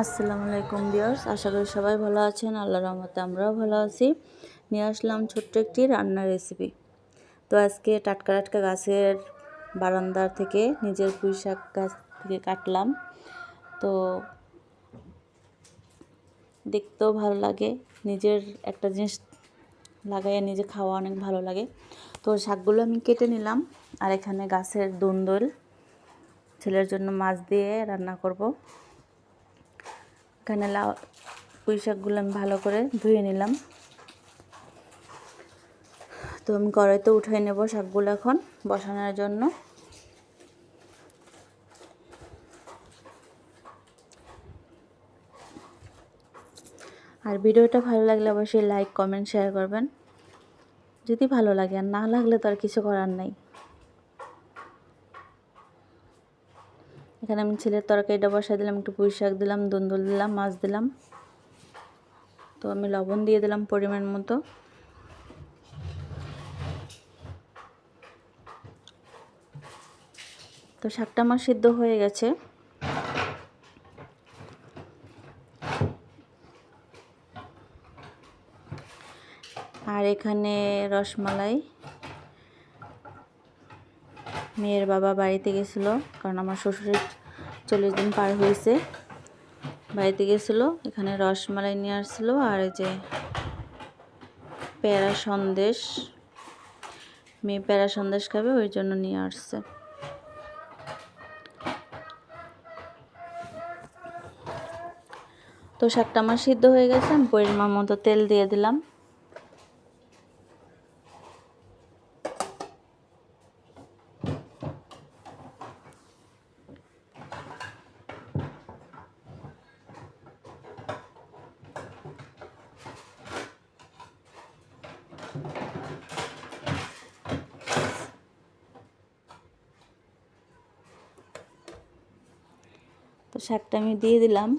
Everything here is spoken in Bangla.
আসসালামু আলাইকুম বিয়ার্স আশা করি সবাই ভালো আছেন। আল্লাহ রহমতে আমরাও ভালো আছি। নিয়ে আসলাম ছোট্ট একটি রান্নার রেসিপি তো আজকে টাটকা টাটকা গাছের বারান্দার থেকে নিজের পুঁই শাক গাছ থেকে কাটলাম। তো দেখতেও ভালো লাগে, নিজের একটা জিনিস লাগাইয়ে নিজে খাওয়া অনেক ভালো লাগে। তো শাকগুলো আমি কেটে নিলাম আর এখানে গাছের দুন্দল, ছেলের জন্য মাছ দিয়ে রান্না করব। এখানে লাউ, পুঁই শাকগুলো আমি ভালো করে ধুয়ে নিলাম। তো আমি কড়াইতে উঠিয়ে নেব শাকগুলো এখন বসানোর জন্য। আর ভিডিওটা ভালো লাগলে অবশ্যই লাইক, কমেন্ট, শেয়ার করবেন। যদি ভালো লাগে আর না লাগলে তো আর কিছু করার নাই। এখানে আমি ছেলের তরকারিটা বসাই দিলাম, একটু পুঁই শাক দিলাম, দুন্দুল দিলাম, মাছ দিলাম। তো আমি লবণ দিয়ে দিলাম পরিমাণ মতো। তো শাকটা আমার সিদ্ধ হয়ে গেছে। আর এখানে রসমালাই। মেয়ের বাবা বাড়িতে গেছিল, কারণ আমার শ্বশুরের চল্লিশ দিন পার হয়েছে। বাড়িতে গেছিল, এখানে রসমালাই নিয়ে আসছিল আর এই যে প্যারা সন্দেশ। মেয়ে প্যারা সন্দেশ খাবে, ওই জন্য নিয়ে আসছে। তো শাকটা আমার সিদ্ধ হয়ে গেছে, আমি পরিমাণ মতো তেল দিয়ে দিলাম। তো শাকটা আমি দিয়ে দিলাম।